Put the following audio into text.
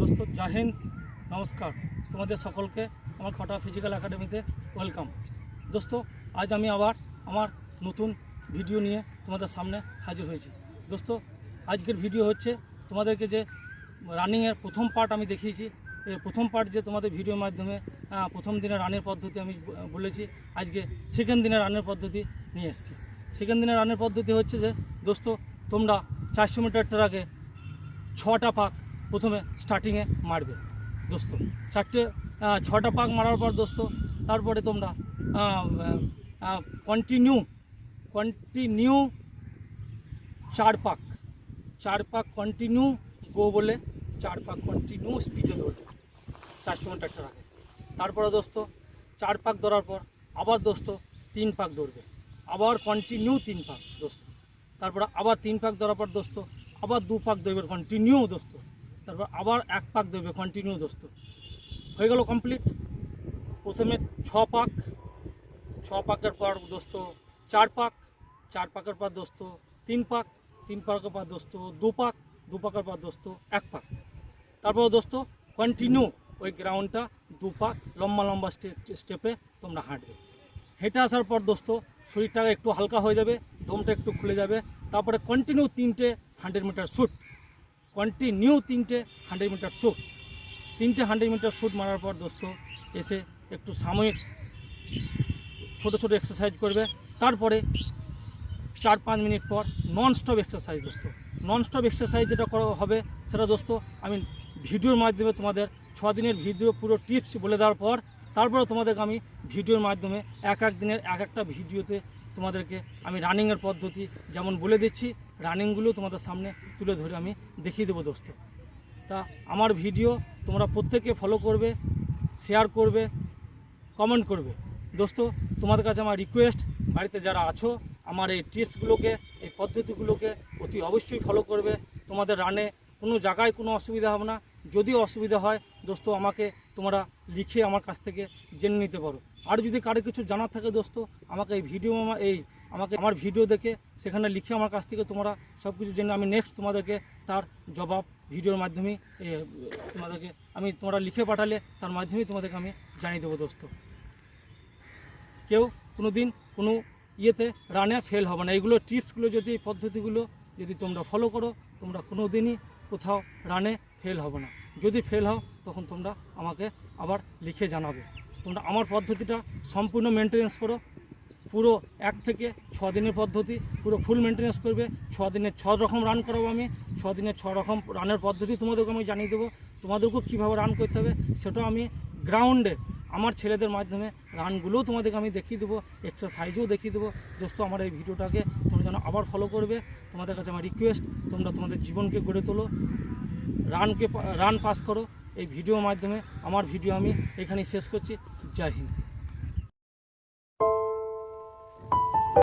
দোস্ত জাহিন নমস্কার। তোমাদের সকলকে আমার খটা ফিজিক্যাল একাডেমিতে ওয়েলকাম দোস্ত, আজ আমি আবার আমার নতুন ভিডিও নিয়ে তোমাদের সামনে হাজির হয়েছি। দোস্ত, আজকের ভিডিও হচ্ছে তোমাদেরকে যে রানিংয়ের প্রথম পার্ট আমি দেখিয়েছি। এই প্রথম পার্ট যে তোমাদের ভিডিওর মাধ্যমে প্রথম দিনের রানের পদ্ধতি আমি বলেছি, আজকে সেকেন্ড দিনের রানের পদ্ধতি নিয়ে এসেছি। সেকেন্ড দিনের রানের পদ্ধতি হচ্ছে যে, দোস্ত, তোমরা চারশো মিটার ট্রাকে ছটা পাক প্রথমে স্টার্টিংয়ে মারবে, দোস্ত। চারটে ছটা পাক মারার পর, দোস্ত, তারপরে তোমরা কন্টিনিউ কন্টিনিউ চার পাক। চার পাক কন্টিনিউ গো বলে চার পাক কন্টিনিউ স্পিডে দৌড়বে। চারশো মিটারটা রাখে। তারপরে, দোস্ত, চার পাক ধরার পর আবার, দোস্ত, তিন পাক দৌড়বে। আবার কন্টিনিউ তিন পাক, দোস্ত। তারপর আবার তিন পাক ধরার পর, দোস্ত, আবার দু পাক দৌড়বে। কন্টিনিউ দোস্ত। তারপর আবার এক পাক দৌড়বে কন্টিনিউ দোস্ত। হয়ে গেল কমপ্লিট প্রথমে ছ পাক। ছ পাকের পর দোস্ত চার পাক। চার পাকের পর দোস্ত তিন পাক। তিন পাকের পর দোস্ত দু পাক। দু পাকের পর দোস্ত এক পাক। তারপর দোস্ত কন্টিনিউ ওই গ্রাউন্ডটা দু পাক। লম্বা লম্বা স্টেপে তোমরা হাঁটবে। হেঁটে আসার পর দোস্ত শরীরটা একটু হালকা হয়ে যাবে, দমটা একটু খুলে যাবে। তারপরে কন্টিনিউ তিনটে হান্ড্রেড মিটার শ্যুট কন্টিনিউ তিনটে হান্ড্রেড মিটার শ্যুট তিনটে হান্ড্রেড মিটার শ্যুট মারার পর দোস্ত, এসে একটু সাময়িক ছোটো ছোটো এক্সারসাইজ করবে। তারপরে চার পাঁচ মিনিট পর নন স্টপ এক্সারসাইজ দোস্ত। নন স্টপ এক্সারসাইজ যেটা করা হবে সেটা দোস্ত, আমি ভিডিওর মাধ্যমে তোমাদের ছ দিনের ভিডিও পুরো টিপস বলে দেওয়ার পর, তারপরে তোমাদেরকে আমি ভিডিওর মাধ্যমে এক এক দিনের এক একটা ভিডিওতে তোমাদেরকে আমি রানিংয়ের পদ্ধতি যেমন বলে দিচ্ছি, রানিংগুলো তোমাদের সামনে তুলে ধরে আমি দেখিয়ে দেবো দোস্ত। তা আমার ভিডিও তোমরা প্রত্যেকে ফলো করবে শেয়ার করবে কমেন্ট করবে। দোস্ত, তোমাদের কাছে আমার রিকোয়েস্ট বাড়িতে যারা আছো, আমার এই টিপসগুলোকে এই পদ্ধতিগুলোকে অতি অবশ্যই ফলো করবে। তোমাদের রানে কোনো জায়গায় কোনো অসুবিধা হবে না। যদি অসুবিধা হয় দোস্ত আমাকে তোমরা লিখে আমার কাছ থেকে জেনে নিতে পারো। আর যদি কারও কিছু জানার থাকে দোস্ত আমাকে এই ভিডিও এই আমাকে আমার ভিডিও দেখে সেখানে লিখে আমার কাছ থেকে তোমরা সব কিছু জেনে আমি নেক্সট তোমাদেরকে তার জবাব ভিডিওর মাধ্যমেই এ, তোমাদেরকে আমি তোমরা লিখে পাঠালে তার মাধ্যমেই তোমাদেরকে আমি জানিয়ে দেবো দোস্ত। কেউ কোনো দিন কোনো ইয়েতে রানে ফেল হবে না। এইগুলো টিপসগুলো যদি এই পদ্ধতিগুলো যদি তোমরা ফলো করো তোমরা কোনো দিনই কোথাও রানে ফেল হবে না। যদি ফেল হও, তখন তোমরা আমাকে আবার লিখে জানাবে। তোমরা আমার পদ্ধতিটা সম্পূর্ণ মেনটেনেন্স করো। পুরো এক থেকে ছ দিনের পদ্ধতি, পুরো ফুল মেনটেনেন্স করবে। ছ দিনে ছ রকম রান করাবো আমি। ছ দিনে ছ রকম রানের পদ্ধতি তোমাদেরকে আমি জানিয়ে দেবো। তোমাদেরকেও কীভাবে রান করতে হবে, সেটাও আমি গ্রাউন্ডে আমার ছেলেদের মাধ্যমে রানগুলোও তোমাদেরকে আমি দেখিয়ে দেবো এক্সারসাইজও দেখিয়ে দেবো। দোস্ত, আমার এই ভিডিওটাকে তোমরা যেন আবার ফলো করবে। তোমাদের কাছে আমার রিকোয়েস্ট তোমরা তোমাদের জীবনকে গড়ে তোলো, রানকে, রান পাস করো। এই ভিডিওর মাধ্যমে, আমার ভিডিও আমি এখানেই শেষ করছি। জয় হিন্দ।